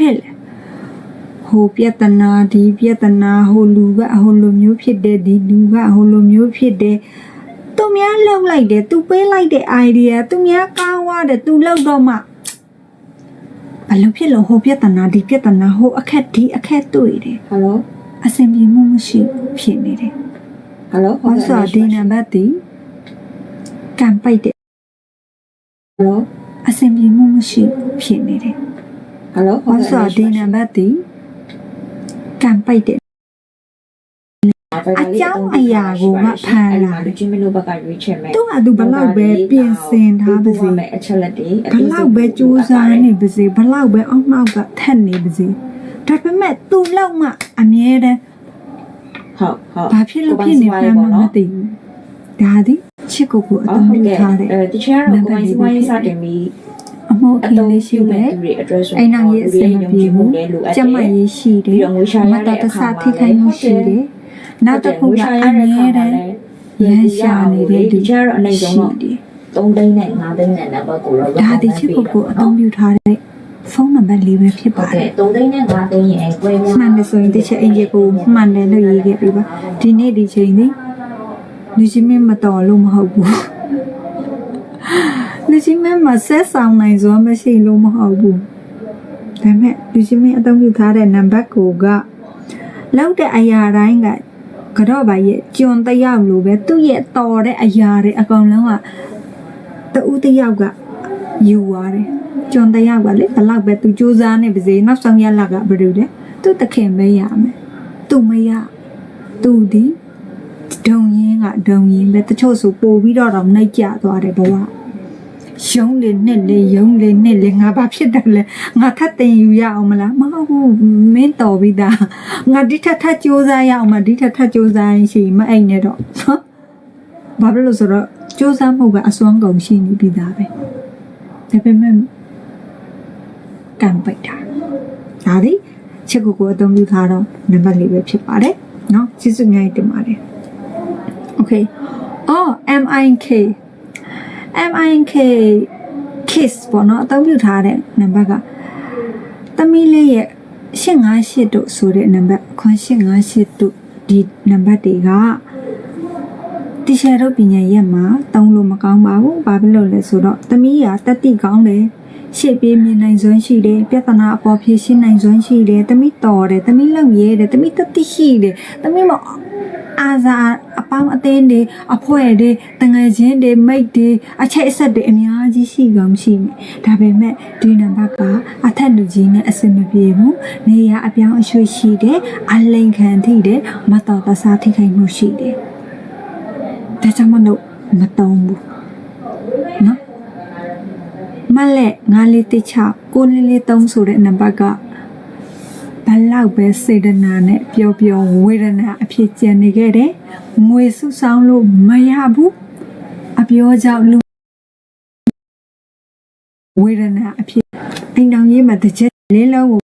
ဖြစ်လဲဟိုပြဿနာဒီပြဿနာဟိုလူကဟိုလိုမျိုးဖြစ်တယ်ဒီလူကဟိုလိုမျိုးဖြစ်တယ်သူများလှုပ်လိုက်တယ်သူပေးလိုက်တဲ့ idea သူများကောင်းသွားတယ်သူလှုပ်တော့မှဘာလို့ဖြစ်လို့ဟိုပြဿနာဒီပြဿနာဟိုအခက်ဒီအခက်တွေ့တယ်ဟယ်လိုအဆင်ပြေမှုမရှိဘူးဖြစ်နေတယ်ဟယ်လို။ဘာလို့ဒီနံပါတ်ဒီကံပိုက်တဲ့ဟယ်လိုအဆင်ပြေမှုမရှိဘူးဖြစ်နေတယ် ဟယ်လို။ဘာလို့ဒီနံပါတ်ဒီကံပိုက်တဲ့အကြောင်းအရာကိုမှဖန်လာလူချင်းမလို့ဘက်ကရွေးချယ်မယ်သူ့ဟာသူဘလောက်ပဲပြင်ဆင်ထားပါစေမယ်အချက်လက်တွေဘလောက်ပဲကြိုးစားနေပါစေဘလောက်ပဲအောက်နောက်ကထက်နေပါစေဒါပေမဲ့သူ့လောက်မှအမြဲတမ်းဟုတ်ဟုတ်ဘာဖြစ်လို့ဖြစ်နေမှန်းမသိဘူး။ဒါသည်ချစ်ကိုကိုအအော်သုံးဟုတ်ပြုကဲ့ထားတဲ့အဲဒီချာကတော့ကိုယ်ပိုင်စီးပွားရေးစတင်ပြီး အမှုအအခင်းသုံးလေးရှိပြုပဲမဲ့သူတွေအတွက်ဆိုအိမ်အောင်ရေးအစင်မပြေဘူးလည်းလိုအပ်ကျမရေးရှိတပြီးယ်တော့ငွေရှာရမတဲ့တော်တအခါဆမှာထိခိုက်မှုရှိတယ်နောက်တစ်ခုကအမြဲတမ်းရန်ရှာနေတဲ့ဒီချာကတော့အနေဆုံးတော့တယ်3သိန်းနဲ့5သိန်းနဲ့နံပါတ်ကိုတော့ဒါဒီချစ်ကိုကိုအသုံးပြုထားတဲ့ဖုန်းနံပါတ်လေးပဲဖြစ်ဟုပါတ်တကဲ့ယ်3သိန်းနဲ့5သိန်းရဲ့ကွဲပြားမှန်တယ်ဆိုရင်တစ်ချက်အင်ဂျီကိုမှန်တယ်လို့ရေးခဲ့ပြီပါဒီနေ့ဒီချိန်នេះလူချင်းမင်းမတော်လို့မဟုတ်ဘူး လူချင်းမင်းမဆက်ဆောင်နိုင်စွာမရှိလို့မဟုတ်ဘူးဒါပေမဲ့လူချင်းမင်းအသုံးပြုထားတဲ့နံပါတ်ကိုကလောက်တဲ့အရာတိုင်းကကတော့ပါရဲ့ကျွန်းတယောက်လိုပဲသူ့ရဲ့တော်တဲ့အရာတွေအကောင်လုံးကတူတယောက်ကယူသွားတယ်ကျွန်းတယောက်ကလေဘလောက်ပဲသူစူးစမ်းနေပါစေနောက်ဆုံးရလကဘယ်လိုလဲသူ့တခင်ပဲရမယ်သူမရသူဒီဒုံရင်ကဒုံရင်ပဲတချို့ဆိုပို့ပြီးတော့တော့နှိပ်ကြသွားတယ်ဘဝ ရှုံးလေနဲ့လေယုံလေနဲ့လေငါဘာဖြစ်တယ်လဲငါထပ်တင်ယူရအောင်မလားမဟုတ်ဘူးမင်းတော်ပြီးသားငါဒီထက်ထပ်စူးစမ်းရအောင်မဒီထက်ထပ်စူးစမ်းရင်ရှိရင်မအိမ်နဲ့တော့နော်ဘာဖြစ်လို့ဆိုတော့စူးစမ်းမှုကအစွမ်းကုန်ရှိနေပြီးသားပဲဒါပေမဲ့ကံပိတ်တာဒါဒီချက်ကိုကိုအသုံးပြုထားတော့နံပါတ်လေးပဲဖြစ်ပါတယ်နော်ကျေးဇူးများတင်ပါတယ် Okay အော် MIK MIK kiss ပေါ့နော်အသုံးပြုထားတဲ့နံပါတ်ကသမီးလေးရဲ့858တို့ဆိုတဲ့နံပါတ်ခွန်858တို့ဒီနံပါတ်တွေကတီရှယ်တို့ပညာရက်မှာတုံးလို့မကောင်းပါဘူး။ဘာဖြစ်လို့လဲဆိုတော့သမီးကတက်တိကောင်းတယ်။ ရှေ့ပြေးမြင်နိုင်စွမ်းရှိတယ်။ပြဿနာအပေါ်ဖြေရှင်းနိုင်စွမ်းရှိတယ်။သမီးတော်တယ်။သမီးလုံရဲတယ်။သမီးတက်တိရှိတယ်။သမီးမအာဇာအပေါင်းအသင်းတွေအဖွဲတွေတငယ်ချင်းတွေမိတ်တွေအချက်အဆက်တွေအများကြီးရှိကောင်းရှိမယ်။ဒါပေမဲ့ဒီနံပါတ်ကအထက်လူကြီးနဲ့အစင်မပြေဘူး။နေရအပြောင်းအရွှေ့ရှိတယ်။အလိန်ခံထိတယ်။မတော်တဆထိခိုက်မှုရှိတယ်။ဒါကြောင့်မလို့မတုံးဘူး။နော်။ မလက်ငါလေးတိချကိုလေးလေးတုံးဆိုတဲ့နံပါတ်ကဘလောက်ပဲစေတနာနဲ့ပျော်ပျော်ဝေဒနာအဖြစ်ကျန်နေခဲ့တယ်။ငွေစုဆောင်လို့မရဘူး။အပြောကြောင့်လူဝေဒနာအဖြစ်အိမ်တော်ကြီးမှာတစ်ချက်လေးလုံးကို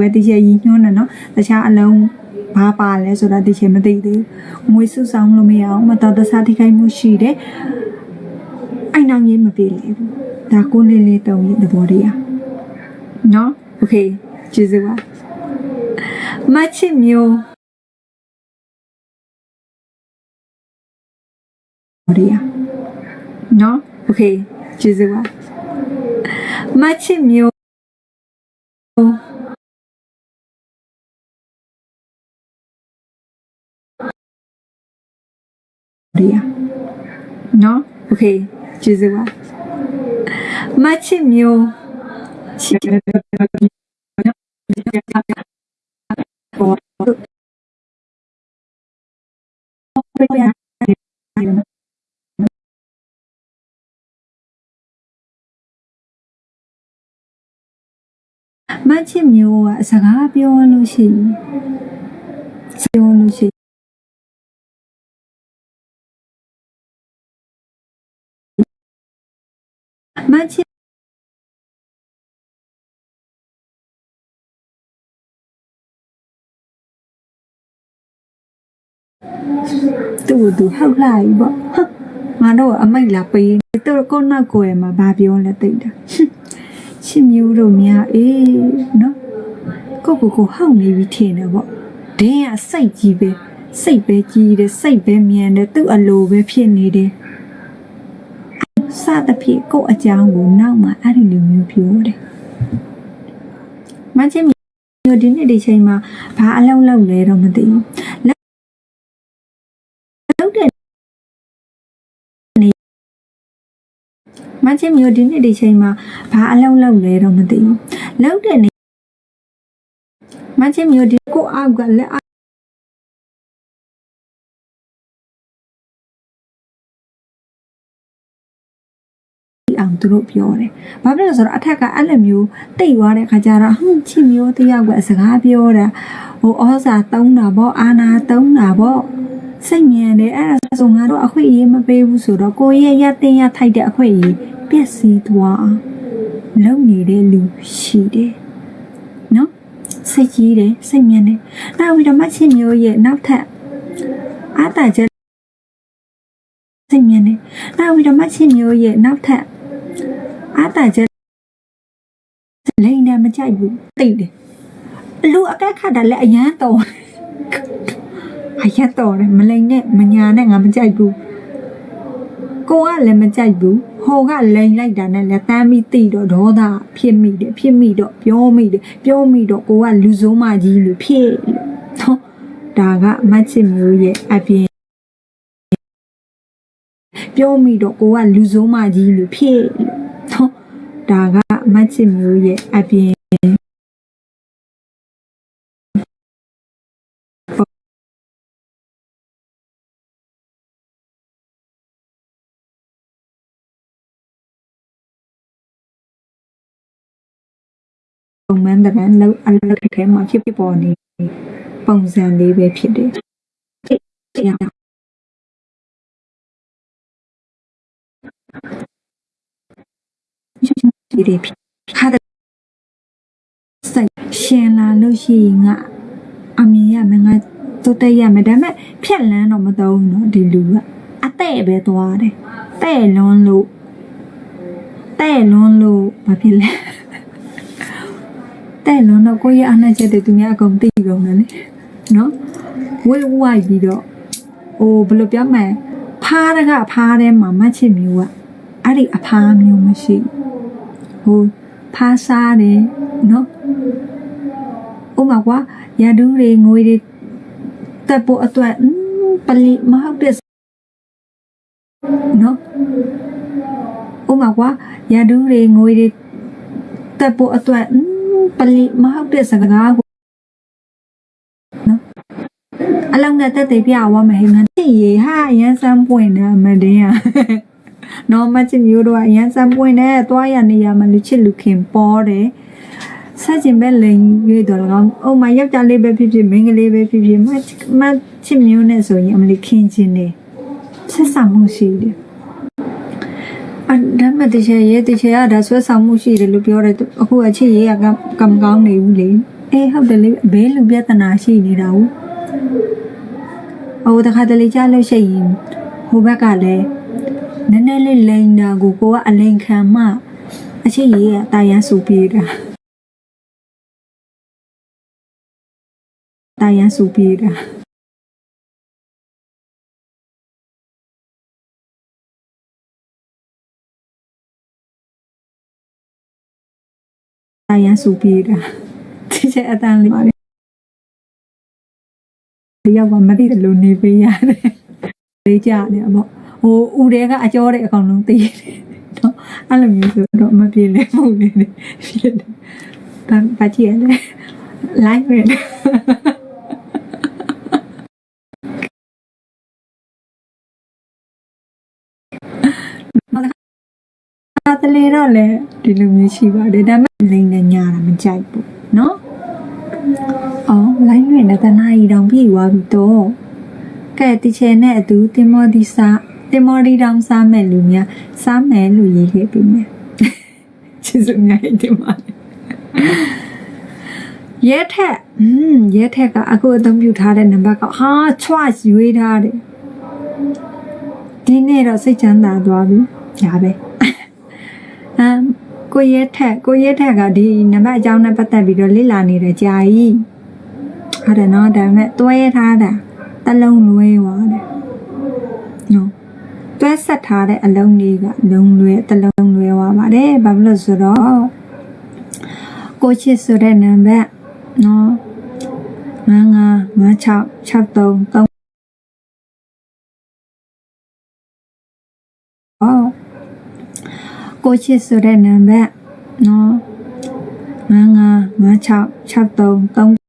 ဝယ်တစ်ချက်ရည်ညွှန်းတယ်နော်။တခြားအလုံးဘာပါလဲဆိုတာတစ်ချက်မသိသေးဘူး။ငွေစုဆောင်လို့မရအောင်မတော်တဆထိခိုက်မှုရှိတယ်။ anh nào nhìn mà về lẽ ta cô lê lê tàu nhận được bỏ đi à? Nó ok, chưa dư quá mà chị miêu. Bỏ đi à? Nó ok, chưa dư quá mà chị miêu. Đi à? Nó ok. ကျေးဇူးပါမချစ်မျိုးချစ်မချစ်မျိုးကစကားပြောလို့ရှိရင်ပြောလို့ရှိ ရင်မချစ်သူ့ကိုသူဟောက်လာပြီပေါ့ဟမ်ငါတို့ကအမိတ်လာပေးနေသူတို့ကိုယ့်နောက်ကိုယ်ရမှာဘာပြောလဲသိတာဟွန်းချချစ်မျိုးတို့များအေးနော်ကိုကိုကိုဟောက်နေပြီထင်တယ်ပေါ့ဒင်းကစိတ်ကြီးပဲစိတ်ပဲကြီးတယ်စိတ်ပဲမြန်တယ်သူ့အလိုပဲဖြစ်နေတယ် စသဖြင့်ကိုယ့်အကြောင်းကိုနောက်မှအဲ့ဒီလိုမျိုးပြောတယ်မချစ်မျိုးဒီနေ့ဒီချိန်မှာဘာအလုံးလုံးလဲတော့မသိဘူးလောက်တဲ့မချစ်မျိုးဒီနေ့ဒီချိန်မှာဘာအလုံးလုံးလဲတော့မသိဘူးလောက်တဲ့နေမချစ်မျိုးဒီကိုအောက်ကလက် သူတို့ပြောတယ်။ဘာဖြစ်လို့လဲဆိုတော့အထက်ကအဲ့လိုမျိုးတိတ်သွားတဲ့ခါကျတော့ဟွန်းချစ်မျိုးတယောက်ကစကားပြောတာဟိုဩဇာတုံးတာပေါ့အာနာတုံးတာပေါ့စိတ်မြန်တယ်အဲ့ဒါဆိုငါတို့အခွင့်အရေးမပေးဘူးဆိုတော့ကိုယ့်ရဲ့ရတင်ရထိုက်တဲ့အခွင့်အရေးပျက်စီးသွားအောင်လုံနေတဲ့လူရှိတယ်နော်စိတ်ကြီးတယ်စိတ်မြန်တယ်နောက်ပြီးတော့မချစ်မျိုးရဲ့နောက်ထပ်အားတာချက်စိတ်မြန်တယ်နောက်ပြီးတော့မချစ်မျိုးရဲ့နောက်ထပ် အားတာချက်လိန်တယ်မကြိုက်ဘူးတိတ်တယ်လူအကက်ခတ်တာလည်းအရန်တော်အရန်တော်တယ်မလိန်နဲ့မညာနဲ့ငါမကြိုက်ဘူးကိုကလည်းမကြိုက်ဘူးဟိုကလိန်လိုက်တာနဲ့လည်းတမ်းပြီးတိတော့ဒေါသဖြစ်မိတယ်ဖြစ်မိတော့ပြောမိတယ်ပြောမိတော့ကိုကလူစိုးမကြီးလို့ဖြစ်လို့နော်ဒါကမတ်ချစ်မျိုးရဲ့အပြင်ပြောမိတော့ကိုကလူစိုးမကြီးလို့ဖြစ်လို့နော် ဒါကမတ်ချစ်မျိုးရဲ့အပြင်ပုံမှန်တည်းလောက်အလုပ်ထဲမှာဖြစ်ပေါ်နေပုံစံလေးပဲဖြစ်တယ်တရား ဒီဒီခါတဲ့စိုက်ရှင်လာလို့ရှိရင်ငါအမြင်ရမယ်ငါတို့တက်ရမယ်ဒါပေမဲ့ဖြက်လန်းတော့မသုံးတော့ဒီလူကအတဲ့ပဲသွားတယ်တဲ့လွန်းလို့တဲ့လွန်းလို့ဘာဖြစ်လဲတဲ့လွန်းတော့ကိုယ့်ရဲ့အနှက်ချက်တွေသူများအကုန်သိကုန်တယ်လေနော်ဝိဝိုက်ပြီးတော့ဟိုဘယ်လိုပြောမလဲဖားတကဖားထဲမှာမတ်ချစ်မျိုးကအဲ့ဒီအဖားမျိုးမရှိဘူး ဟိုဖားစားတယ်နော်ဥမာကွာရဒူးတွေငွေတွေတက်ဖို့အတွက်ပလီမဟုတ်တဲ့နော်ဥမာကွာရဒူးတွေငွေတွေတက်ဖို့အတွက်ပလီမဟုတ်တဲ့စကားကိုနော်အလုံးနဲ့တက်တယ်ပြဝမဟိမန်တင်ရဟာရန်စမ်းပွင့်တယ်မတင်းရ နော်မချစ်မျိုးတော့ရန်စမ်းပွင့်နေသွားရနေရမလူချစ်လူခင်ပေါ်တယ်ဆက်ကျင်ပဲလိန်ရွေးတော်လကောင်အုံမယောက်ျားလေးပဲဖြစ်ဖြစ်မိန်းကလေးပဲဖြစ်ဖြစ်မမချစ်မျိုးနဲ့ဆိုရင်အမလီခင်ချင်းနေဆက်ဆံမှုရှိတယ်အဒါမှတချေရဲ့တချေကဒါဆွဲဆောင်မှုရှိတယ်လို့ပြောတယ်အခုအချစ်ရေးကကံကောင်းနေဘူးလေအေးဟုတ်တယ်လေဘေးလူပြဿနာရှိနေတာဟုတ်အိုးတခါတလေကြားလို့ရှိရင်ဟိုဘက်ကလည်း နည်းနည်းလေးလိန်တာကိုကိုကအလိန်ခံမှအချစ်ရေးကတာရန်ဆူပြေးတာတာရန်ဆူပြေးတာတာရန်ဆူပြေးတာဒီချက်အတန်းလေးပါလေဒီရောက်မှမသိတယ်လို့နေပေးရတယ်လေးကြနေပေါ့ ဟိုဦးတဲကအကျော်တဲ့အကောင်လုံးသိတယ်နော်အဲ့လိုမျိုးဆိုတော့မပြေလဲမှုနေတယ်ဖြစ်တယ်ဘာဘာကြည့်ရလဲ live ရယ်အတလေတော့လေဒီလိုမျိုးရှိပါတယ်ဒါပေမဲ့လိန်နဲ့ညာတာမကြိုက်ဘူးเนาะအော် live ရယ်နဲ့တနားရီတောင်ပြည့်သွားပြီတော့ကဲတီချယ်နဲ့အတူတင်မောဒီစာ တင်မောဒီတောင်စားမဲ့လူများစားမယ်လို့ရေးခဲ့ပြီမယ်ချစ်စုမြိုင်တင်ပါရဲထက်อืมရဲထက်ကအခုအသုံးပြုထားတဲ့နံပါတ်ကဟာချွတ်ရွေးထားတယ်ဒီနေ့တော့စိတ်ချမ်းသာသွားပြီညာပဲအမ်ကိုရဲထက်ကိုရဲထက်ကဒီနံပါတ်အကြောင်းနဲ့ပတ်သက်ပြီးတော့လေ့လာနေတဲ့ကြာကြီးဟုတ်တယ်နော်ဒါပေမဲ့တွဲထားတာတစ်လုံးလွဲသွားတယ်နော် တွဲဆက်ထားတဲ့အလုံးလေးကလုံးလွဲတစ်လုံးလွဲသွားပါတယ်ဘာဖြစ်လို့ဆိုတော့ကိုချစ်ဆိုတဲ့နံပါတ်နော်99 56 63 3အော်ကိုချစ်ဆိုတဲ့နံပါတ်နော်99 56 63 396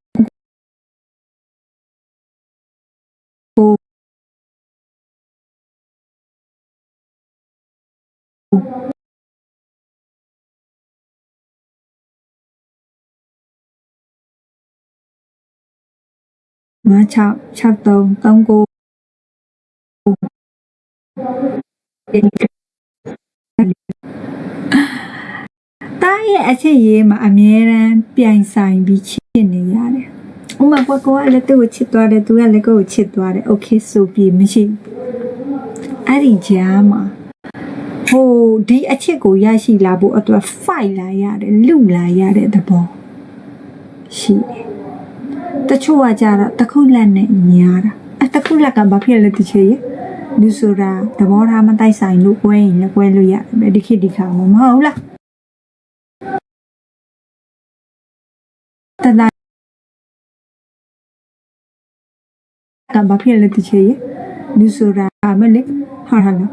63 39တားရဲ့အချစ်ရေးမှာအမြဲတမ်းပြိုင်ဆိုင်ပြီးချစ်နေရတယ်။ဥပမာကွာကိုကလည်းသူ့ကိုချစ်သွားတယ်သူကလည်းကိုယ့်ကိုချစ်သွားတယ်။ Okay ဆိုပြီးမရှိဘူး။အဲ့ဒီကြားမှာဟိုဒီအချစ်ကိုရရှိလာဖို့အတွက် fight လာရတယ်လူလာရတဲ့သဘောရှိတယ်။ တချို့ကကြတော့တစ်ခုလက်နဲ့ညားတာအဲတစ်ခုလက်ကဘာဖြစ်လဲတချေရလူဆိုတာသဘောထားမတိုက်ဆိုင်လို့ကွဲရင်လည်းကွဲလို့ရတယ်ပဲဒီခေတ်ဒီခါမှာမဟုတ်လားတဒါကဘာဖြစ်လဲတချေရလူဆိုတာမလေဟာဟာလား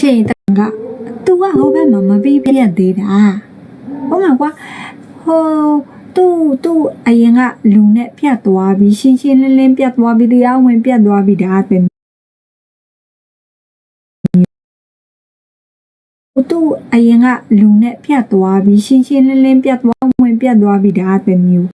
ချိန်တန်က तू ကဟိုဘက်မှာမပြီးပြတ်သေးတာဟုတ်မှာကွာဟို သူ့သူ့အရင်ကလူနဲ့ပြတ်သွားပြီးရှင်းရှင်းလင်းလင်းပြတ်သွားပြီးတရားဝင်ပြတ်သွားပြီးဒါအပြင်သူ့အရင်ကလူနဲ့ပြတ်သွားပြီးရှင်းရှင်းလင်းလင်းပြတ်သွားဝင်ပြတ်သွားပြီးဒါအပြင်မျိုး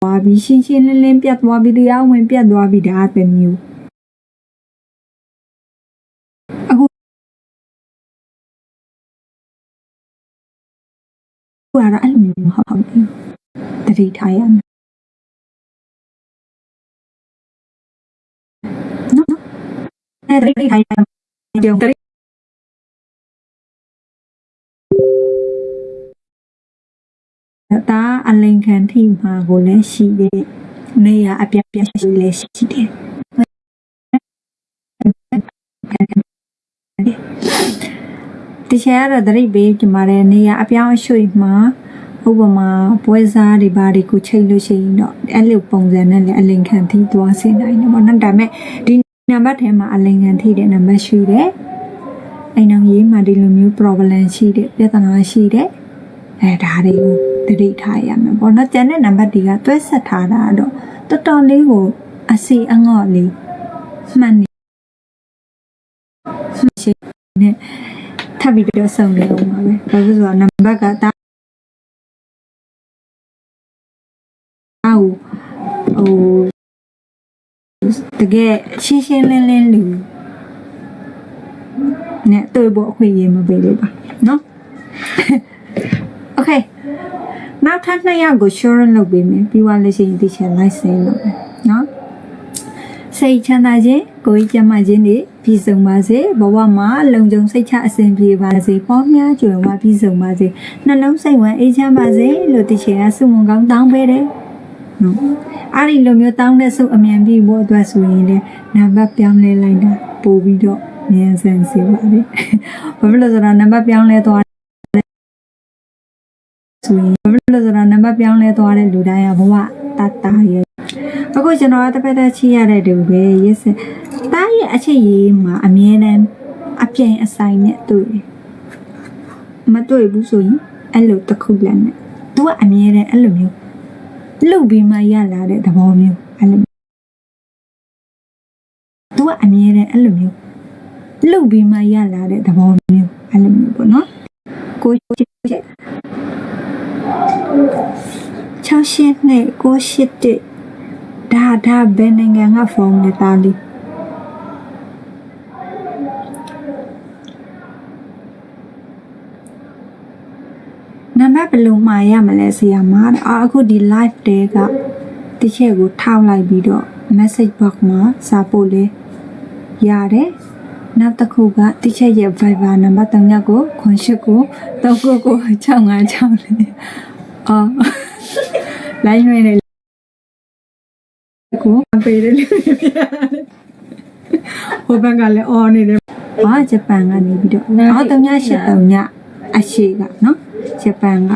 သွားပြီးရှင်းရှင်းလင်းလင်းပြတ်သွားပြီးတရားဝင်ပြတ်သွားပြီးဒါအပြင်မျိုး ကတော့အဲ့လိုမျိုးမဟုတ်ဘူးတတိထားရမယ်နော်အဲ့တတိထားရမယ်ကြုံတတိဒါအလိန်ခံထိမှာကိုလည်းရှိတယ်နေရအပြတ်ပြတ်ရှိလည်းရှိတယ် တချင်ကတော့တရိပ်ပေးကြမှာတဲ့နေရအပြောင်းအရွှေ့မှာဥပမာပွဲစားတွေဘာတွေကိုချိန်လို့ရှိရင်တော့အဲ့လိုပုံစံနဲ့လည်းအလိန်ခံထိသွားစေနိုင်တယ်ပေါ့နော်ဒါပေမဲ့ဒီနံပါတ်ထဲမှာအလိန်ခံထိတဲ့နံပါတ်ရှိတယ်အိမ်အောင်ရေးမှာဒီလိုမျိုး problem ရှိတဲ့ပြဿနာရှိတဲ့အဲဒါတွေကိုတတိထားရမယ်ပေါ့နော်ကျန်တဲ့နံပါတ်တွေကတွဲဆက်ထားတာတော့တော်တော်လေးကိုအစီအငေါ့လေးမှန်နေရှိနေ ထပ်ပြီးတော့စုံနေအောင်ပါပဲဘာလို့လဲဆိုတော့နံပါတ်ကတာအောက်ဟိုတကယ်ရှင်းရှင်းလင်းလင်းလူနဲ့တွေ့ဖို့အခွင့်အရေးမပေးလို့ပါเนาะ Okay နောက်ထပ်နှစ်ယောက်ကို share လုပ်ပေးမယ်ပြီးသွားလို့ရှိရင်ဒီချက် live send လုပ်မယ်เนาะ စိတ်ချမ်းသာခြင်းကိုယ်ကျန်းမာခြင်းတွေပြည်စုံပါစေဘဝမှာလုံခြုံစိတ်ချအစဉ်ပြေပါစေပေါများကျွယ်ဝပြည်စုံပါစေနှလုံးစိတ်ဝမ်းအေးချမ်းပါစေလို့ဒီချက်ကဆုမွန်ကောင်းတောင်းပေးတယ်နော်အဲ့ဒီလိုမျိုးတောင်းတဲ့ဆုအမြန်ပြီးဖို့အတွက်ဆိုရင်လည်းနံပါတ်ပြောင်းလဲလိုက်တာပို့ပြီးတော့မြန်ဆန်စေပါလေဘာဖြစ်လို့ဆိုတော့နံပါတ်ပြောင်းလဲသွားဆိုရင်ဘာဖြစ်လို့ဆိုတော့နံပါတ်ပြောင်းလဲသွားတဲ့လူတိုင်းကဘဝတတ်တာရဲ့ အခုကျွန်တော်ကတစ်ဖက်သက်ချီရတဲ့တူပဲရက်စတားရဲ့အချစ်ရေးမှာအမြဲတမ်းအပြိင်အဆိုင်နဲ့တွေ့တယ်မတွေ့ဘူးဆိုရင်အဲ့လိုတစ်ခုလည်းနဲ့သူကအမြဲတမ်းအဲ့လိုမျိုးလှုပ်ပြီးမှရလာတဲ့သဘောမျိုးအဲ့လိုသူကအမြဲတမ်းအဲ့လိုမျိုးလှုပ်ပြီးမှရလာတဲ့သဘောမျိုးအဲ့လိုမျိုးပေါ့နော်ကိုချစ်ချစ်6ရှင်းနဲ့ကိုရှစ်တဲ့ ဒါဒါဘယ်နိုင်ငံကဖုန်းနဲ့တားလေးနံပါတ်ဘယ်လိုမှာရမလဲဆရာမအာအခုဒီ live တဲကတချက်ကိုထောက်လိုက်ပြီးတော့ message box မှာစာပို့လေရတယ်နောက်တစ်ခုကတိချက်ရဲ့ Viber နံပါတ်3ကိုခွန်ရှိကို3996564အော်လိုင်းရွေးနေကို ပေးတယ်လို့ပြောဟိုဘက်ကလည်းအော်နေတယ်ဟာဂျပန်ကနေပြီးတော့အော်383ညအရှိကနော်ဂျပန်က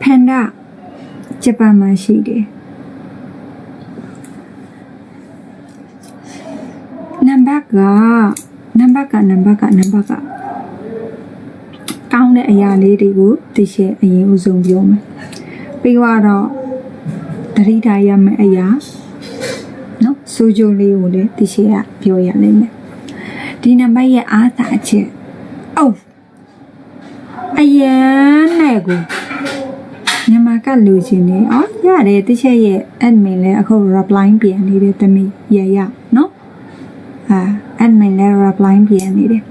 ဖန်ဒါဂျပန်မှာရှိတယ်နံပါတ်ကနံပါတ်ကနံပါတ်ကနံပါတ်ကကောင်းတဲ့အရာလေးတွေကိုသိရှင်းအရင်ဦးဆုံးပြောမယ်ပြီးတော့ တတိထားရမယ့်အရာနော်စိုးကြိုးလေးကိုလည်းသိရှင်းရပြောရလိမ့်မယ်ဒီနံပါတ်ရဲ့အားသာချက်အော်အရန်နဲ့ကိုမြန်မာကလူချင်းနေအော်ရတယ်တချက်ရဲ့ admin လည်းအခု reply ပြန်နေတယ်တမီရရနော်အာ admin လည်း reply ပြန်နေတယ်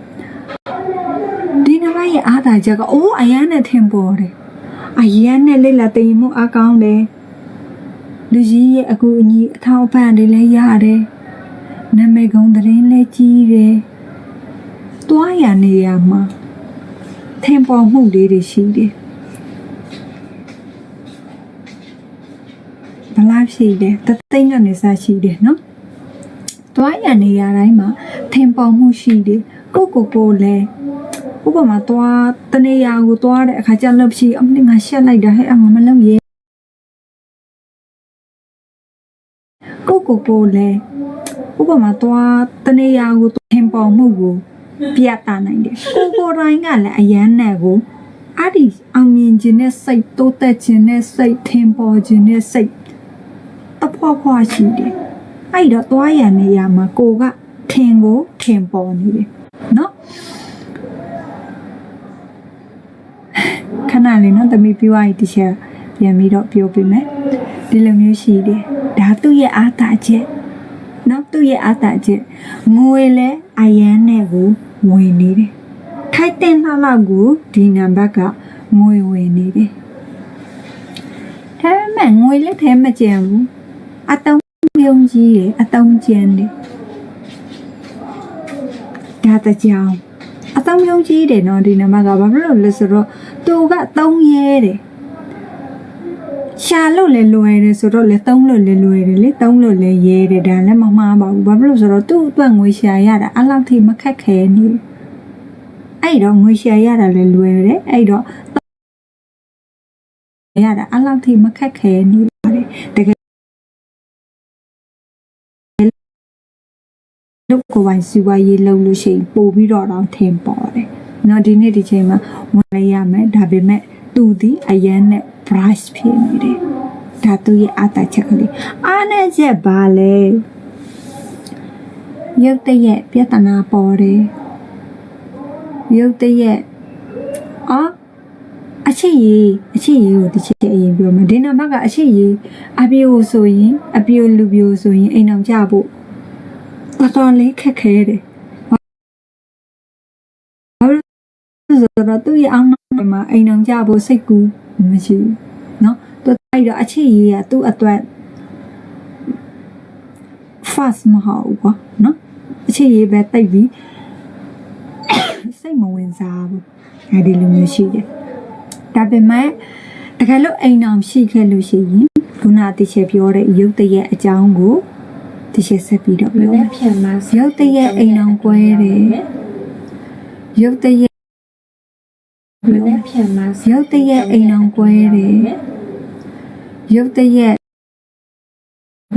ဒီနမရဲ့အားသာချက်ကအိုးအရန်နဲ့ထင်ပေါ်တယ်အရန်နဲ့လက်လက်သိမ်မှုအကောင်းတယ် လူကြီးရဲ့အကူအညီအထောက်အပံ့တွေလည်းရတယ်နာမည်ကုန်းသတင်းလည်းကြီးတယ်တွားရနေရမှာထင်ပေါ်မှုလေးတွေရှိတယ်ဘလားရှိတယ်တသိန်းကနေစရှိတယ်နော်တွားရနေရတိုင်းမှာထင်ပေါ်မှုရှိတယ်ကိုကိုကိုလည်းဥပမာတွားတနေရာကိုတွားတဲ့အခါကျလို့ရှိအမငါရှက်လိုက်တာဟဲ့အမမလုပ်ရဲ ကိုကိုကိုလည်းဥပမာတွားတနေရာကိုထင်ပေါ်မှုကိုပြတ်တာနိုင်တယ်ကိုကိုတိုင်းကလည်းအရန်နဲ့ကိုအဲ့ဒီအောင်မြင်ခြင်းနဲ့စိတ်တိုးတက်ခြင်းနဲ့စိတ်ထင်ပေါ်ခြင်းနဲ့စိတ်တဖွာဖွာရှိတယ်အဲ့တော့သွားရနေရမှာကိုကထင်ကိုထင်ပေါ်နေတယ်နော်ခဏလေးနော်တမီးပြောရည်တချာပြန်ပြီးတော့ပြောပြမယ် ဒီလိုမျိုးရှိတယ်ဒါသူ့ရဲ့အားသာချက်နော်သူ့ရဲ့အားသာချက်ငွေလဲအယမ်းနဲ့ကိုဝင်နေတယ်ထိုက်တဲ့နောက်လောက်ကိုဒီနံပါတ်ကငွေဝင်နေတယ်ဒါပေမဲ့ငွေလက်ထဲမကျန်ဘူးအတုံးမြုံကြီးရယ်အတုံးကျန်းတယ်ဒါတကြောင်အတုံးမြုံကြီးတယ်နော်ဒီနံပါတ်ကဘာဖြစ်လို့လဲဆိုတော့သူကအတုံးရဲတယ် ရှာလို့လည်းလွယ်တယ်ဆိုတော့လည်းသုံးလို့လည်းလွယ်တယ်လေသုံးလို့လည်းရဲတယ်ဒါလည်းမမှားပါဘူးဘာဖြစ်လို့ဆိုတော့သူ့အတွက်ငွေရှာရတာအလောက်ထိမခက်ခဲနေဘူးအဲ့တော့ငွေရှာရတာလည်းလွယ်တယ်အဲ့တော့ရတာအလောက်ထိမခက်ခဲနေပါတယ်တကယ်လုတ်ကိုယ်ပိုင်စီဝါရေးလုပ်လို့ရှိရင်ပို့ပြီးတော့တော့ထင်ပေါ်တယ်။နော်ဒီနေ့ဒီချိန်မှာဝင်လိုက်ရမယ်ဒါပေမဲ့သူဒီအရန်နဲ့ brush ဖြစ်နေတယ်။ဒါသူရဲ့အတားချက်ကလေးအားနဲ့ချက်ပါလေ။ရုပ်တရက်ပြဿနာပေါ်တယ်။ရုပ်တရက်အော်အချစ်ရေးအချစ်ရေးကိုဒီချက်အရင်ပြောမယ်ဒီနံပါတ်ကအချစ်ရေးအပြေကိုဆိုရင်အပြေလူပြိုဆိုရင်အိမ်အောင်ကြဖို့တော်တော်လေးခက်ခဲတယ်။ဘာလို့လဲဆိုတော့သူ့ရဲ့အောင်းနောက်မှာအိမ်အောင်ကြဖို့စိတ်ကူး မရှိဘူး။နော်။သူအဲ့တော့အချစ်ရေးကသူ့အတွက် fast မဟုတ်ဘူးကွာနော်။အချစ်ရေးပဲတိတ်ပြီးစိတ်မဝင်စားဘူး။အဲဒီလိုမျိုးရှိတယ်။ဒါပေမဲ့တကယ်လို့အိမ်အောင်ရှိခဲ့လို့ရှိရင်ခုနတိချက်ပြောတဲ့ရုပ်တရက်အကြောင်းကိုတိချက်ဆက်ပြီးတော့မပြောမယ်နေ့ပြန်မှာရုပ်တရက်အိမ်အောင်ကွဲတယ်ရုပ်တရက် မနေ့ပြန်မှာရုပ်တရက်အိမ်အောင်ကွဲတယ်ရုပ်တရက်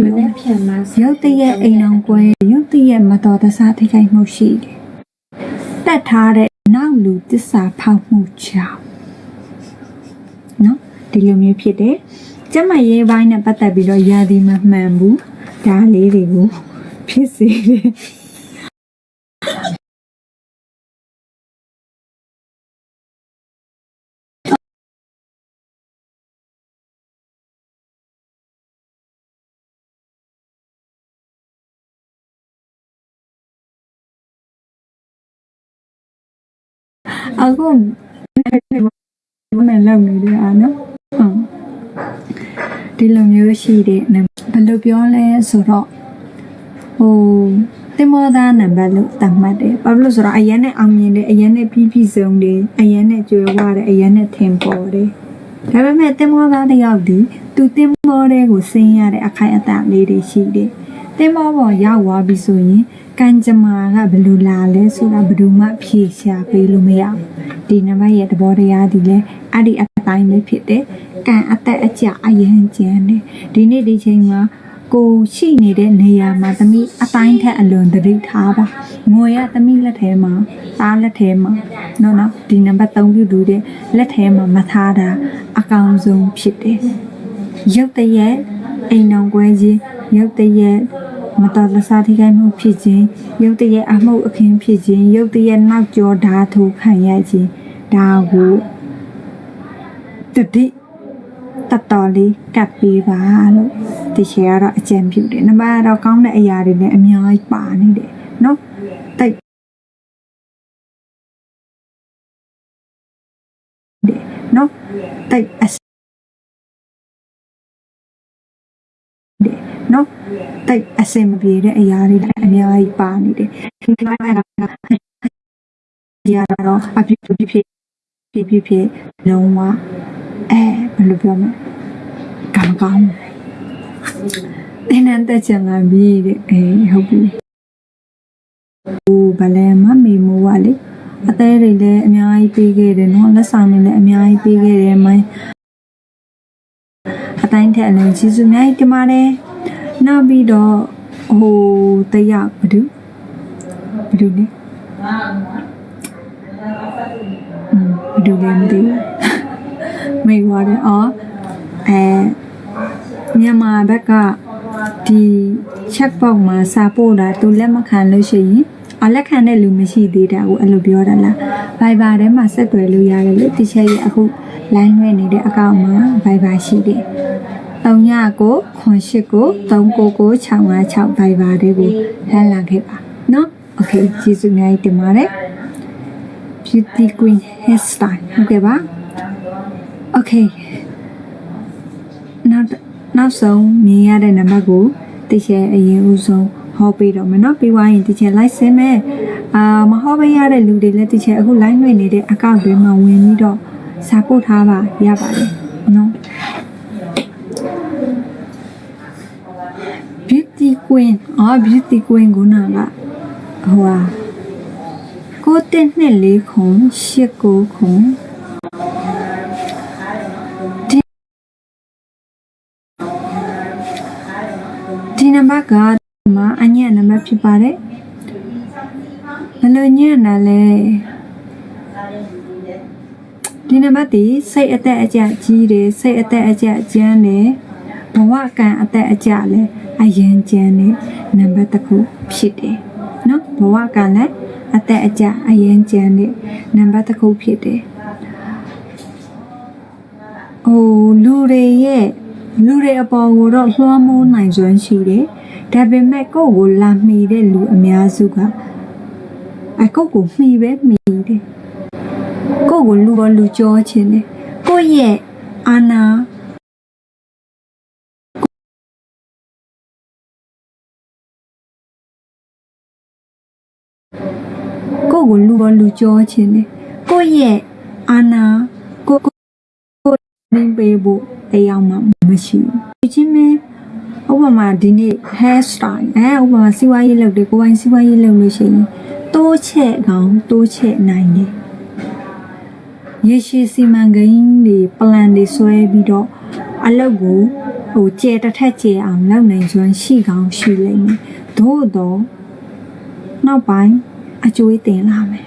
မနေ့ပြန်မှာရုပ်တရက်အိမ်အောင်ကွဲရုပ်တရက်မတော်တဆထိခိုက်မှုရှိတယ်တတ်ထားတဲ့နောက်လူတစ္ဆာဖောက်မှုကြောင့်နော်ဒီလိုမျိုးဖြစ်တယ်ကျမရေးပိုင်းနဲ့ပတ်သက်ပြီးတော့ယာဒီမမှန်ဘူးဒါလေးတွေကိုဖြစ်စေတယ် အခုမလောက်နေတယ်အာနော်ဟုတ်ဒီလိုမျိုးရှိတယ်ဘယ်လိုပြောလဲဆိုတော့ဟိုတင်မောသားနံပါတ်လို့သတ်မှတ်တယ်ဘာလို့လဲဆိုတော့အရင်နဲ့အောင်မြင်တယ်အရင်နဲ့ပြီးပြီးဆုံးတယ်အရင်နဲ့ကြွယ်ဝတယ်အရင်နဲ့ထင်ပေါ်တယ်ဒါပေမဲ့တင်မောသားတစ်ယောက်ဒီသူတင်မောတဲ့ကိုဆင်းရတဲ့အခိုင်အတန့်လေးတွေရှိတယ်တင်မောပေါ်ရောက်သွားပြီဆိုရင် ကံကြမ္မာကဘယ်လိုလာလဲဆိုတာဘယ်သူမှဖြေရှာပေးလို့မရဘူးဒီနံပါတ်ရဲ့သဘောတရားဒီလဲအဲ့ဒီအတိုင်းပဲဖြစ်တယ်ကံအသက်အကျအရင်ကျန်တယ်ဒီနေ့ဒီချိန်မှာကိုရှိနေတဲ့နေရာမှာသမီးအတိုင်းထက်အလွန်သတိထားပါငွေရသမီးလက်ထဲမှာသားလက်ထဲမှာနော်နော်ဒီနံပါတ်3ပြုသူတဲ့လက်ထဲမှာမထားတာအကောင်ဆုံးဖြစ်တယ်ရုပ်တရက်အိမ်အောင်ကွဲခြင်းရုပ်တရက် မတော်တဆထိခိုက်မှုဖြစ်ခြင်းရုပ်တရက်အမှုအခင်းဖြစ်ခြင်းရုပ်တရက်နောက်ကျော်ဓာတ်ထိုးခံရခြင်းဒါကိုတတိတတ်တော်လေးကပ်ပေးပါလို့ဒီချေကတော့အကြံပြုတယ်။နံပါတ်တော့ကောင်းတဲ့အရာတွေလည်းအများကြီးပါနေတယ်နော်။တိတ်တယ်နော်။တိတ်အ နော်။တိတ်အစင်မပြေတဲ့အရာတွေလည်းအများကြီးပါနေတယ်။ဒီလိုအဲ့ဒါဒီကတော့အဖြစ်ဖြစ်ဖြစ်ဖြစ်ဖြစ်ဖြစ်လုံးဝအဲဘယ်လိုပြောမလဲကံကောင်းတင်းနန်းတက်ချင်လာပြီတဲ့အေးဟုတ်ပြီဟိုဗလဲမမေမိုးကလေအသေးတွေလည်းအများကြီးပေးခဲ့တယ်နော်လက်ဆောင်တွေလည်းအများကြီးပေးခဲ့တယ်မိုင်းအတိုင်းထက်အလုံးချီးစုအများကြီးတင်ပါတယ် နောက်ပြီးတော့ဟိုတရဘဒုဘဒုလေอืมဘဒုလည်းမသိဘူးမိသွားတယ်အော်အဲမြန်မာဘက်ကဒီ check box မှာစာပို့တာသူလက်မခံလို့ရှိရင်အလက်ခံတဲ့လူမရှိသေးတာကိုအဲ့လိုပြောတာလား Viber ထဲမှာဆက်သွယ်လို့ရတယ်လို့တချို့ရဲ့အခု line ရွေးနေတဲ့အကောင့်မှာ Viber ရှိတယ် 39ကိုခွန်8ကို399656 Viber တွေကိုလှမ်းလာခဲ့ပါเนาะ Okay ကျေးဇူးအများကြီးတင်ပါတယ် Beauty Queen hairstyle ဟုတ်ကဲ့ပါ Okay နောက်နောက်ဆုံးမြင်ရတဲ့နံပါတ်ကိုတချဲအရင်ဦးဆုံးဟောပေးတော့မယ်เนาะပြီးသွားရင်တချဲ like ဆင်းမယ်အာမဟောပေးရတဲ့လူတွေလည်းတချဲအခု line လွှင့်နေတဲ့အကောင့်တွေမှာဝင်ပြီးတော့စာပို့ထားပါရပါတယ်เนาะ queen အော် beauty queen ကိုနာကဟိုဟာကိုတက်နှစ်လေးခုံရှစ်ကိုခုံဒီနံပါတ်ကမှာအညံ့နံပါတ်ဖြစ်ပါတယ်ဘယ်လိုညံ့တာလဲဒီနံပါတ်ဒီစိတ်အသက်အကျကြီးတယ်စိတ်အသက်အကျကျန်းတယ်ဘ ဝကံအသက်အကျလဲအရင်ကျန်းတယ်နံပါတ်တစ်ခုဖြစ်တယ်နော်ဘဝကံလည်းအသက်အကျအရင်ကျန်းတယ်နံပါတ်တစ်ခုဖြစ်တယ်ဟိုလူတွေရဲ့လူတွေအပေါ်ကိုတော့လွှမ်းမိုးနိုင်စွမ်းရှိတယ်။ဒါပေမဲ့ကိုယ့်ကိုလာမှီတဲ့လူအများစုကအကိုယ့်ကိုမှီပဲမှီတယ်။ကိုယ့်ကိုလူပေါ်လူကြောခြင်းတယ်။ကိုယ့်ရဲ့အာနာ ကိုယ့်ကိုလူပေါ်လူကြောခြင်းတယ်။ကိုယ့်ရဲ့အာနာကိုယ့်ကိုနင်းပေးဖို့တရားမှမရှိဘူးဒီချင်းမဲဥပမာဒီနေ့ hair style အဲဥပမာစီဝါရေးလုပ်တယ်ကိုယ်ပိုင်စီဝါရေးလုပ်လို့ရှိရင်တိုးချက်ကောင်တိုးချက်နိုင်တယ်ရေရှည်စီမံကိန်းတွေ plan တွေဆွဲပြီးတော့အလုပ်ကိုဟိုကျဲတစ်ထက်ကျဲအောင်လုပ်နိုင်စွမ်းရှိကောင်းရှိလိမ့်မယ်သို့တော့နောက်ပိုင်း အကျွေးတင်လာမယ်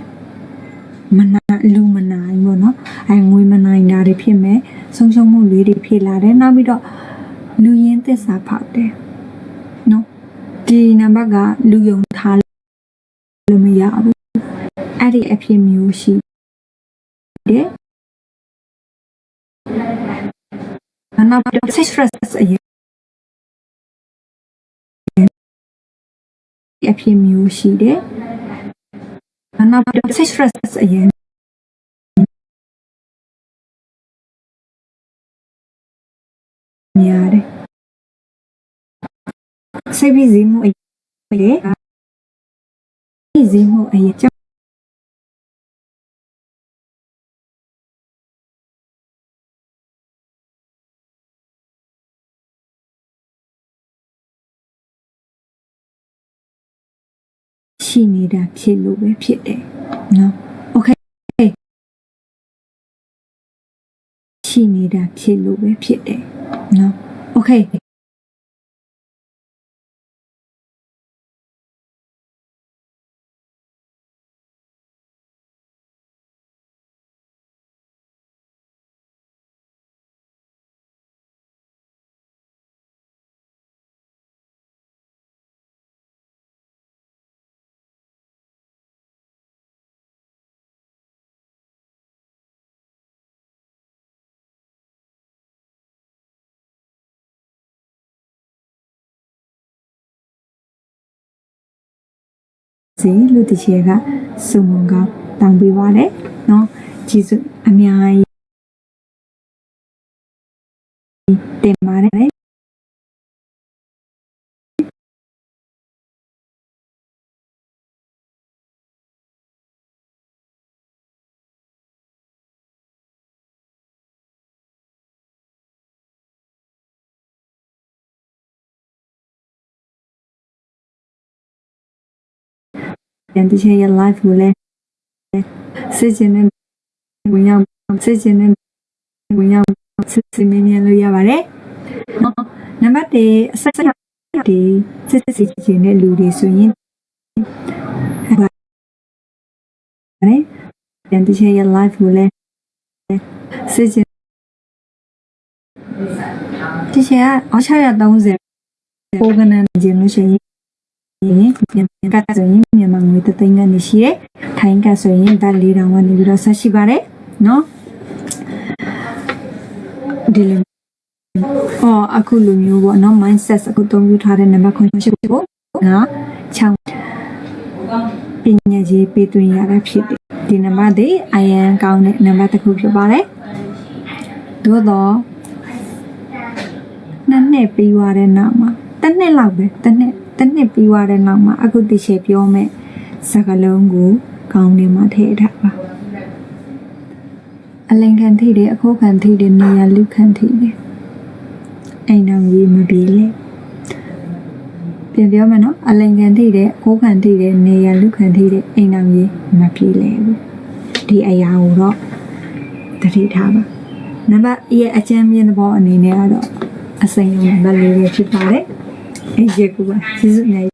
မနာလူမနိုင်ပေါ့နော်အဲငွေမနိုင်တာတွေဖြစ်မယ်ဆုံးရှုံးမှုလေးတွေဖြစ်လာတယ်နောက်ပြီးတော့လူရင်းသစ္စာဖောက်တယ်နော်ဒီနံပါတ်ကလူယုံထားလို့မရဘူးအဲ့ဒီအဖြစ်မျိုးရှိတယ်နောက်ပြီးတော့ stress အရင်အဖြစ်မျိုးရှိတယ် နောက်ပြီးတော့ stress အရင်များတယ်စိတ်ဖိစီးမှုအလေဒီဈေးမှုအရေး ရှိနေတာဖြစ်လို့ပဲဖြစ်တယ်နော်โอเคရှိနေတာဖြစ်လို့ပဲဖြစ်တယ်နော်โอเค စေလို့တချေကစုံမုံကတောင်းပေးပါတယ်နော်ဂျေစုအများကြီး ပြန်တချင်ရဲ့ life ကိုလည်းစစ်ချင်တဲ့ဝင်ရောက်စစ်ချင်တဲ့ဝင်ရောက်စစ်စစ်မြင်မြင်လို့ရပါတယ်နံပါတ်1အစက်ဒီစစ်စစ်ချင်တဲ့လူတွေဆိုရင်ပါတယ်ပြန်တချင်ရဲ့ life ကိုလည်းစစ်ချင်တချင်က630ပိုကနန်ကျင်လို့ရှိရင် ရင်ကတ်ဆိုရင်မြန်မာငွေတသိန်းကနေရှိရဲထိုင်းကတ်ဆိုရင်ဗတ်၄တောင်ကနေပြီးတော့ဆက်ရှိပါတယ်နော်ဒီလိုအော်အခုလိုမျိုးပေါ့နော် mindset အခုသုံးယူထားတဲ့နံပါတ်ခွန်ရှိဖို့ငါ6ပညာရေးပေးသွင်းရတာဖြစ်တယ်ဒီနံပါတ်ဒီအယံကောင်းတဲ့နံပါတ်တစ်ခုဖြစ်ပါတယ်သို့တော့နှစ်နှစ်ပြီးသွားတဲ့နောက်မှာတစ်နှစ်လောက်ပဲတစ်နှစ် တစ်နှစ်ပြီးသွားတဲ့နောက်မှာအခုတချေပြောမဲ့စကလုံးကိုကောင်းနေမှာထည့်ထားပါအလင်ခံထိတယ်အခိုးခံထိတယ်နေရာလူခံထိတယ်အိမ်တော်ကြီးမပြေလေပြန်ပြောမယ်နော်အလင်ခံထိတယ်အခိုးခံထိတယ်နေရာလူခံထိတယ်အိမ်တော်ကြီးမပြေလေဘူးဒီအရာကိုတော့တတိထားပါနံပါတ်ရဲ့အချမ်းမြင့်တဲ့ဘောအနေနဲ့ကတော့အစိမ်းရောနံပါတ်လေးပဲဖြစ်ပါတယ် 没结果吧，其实没。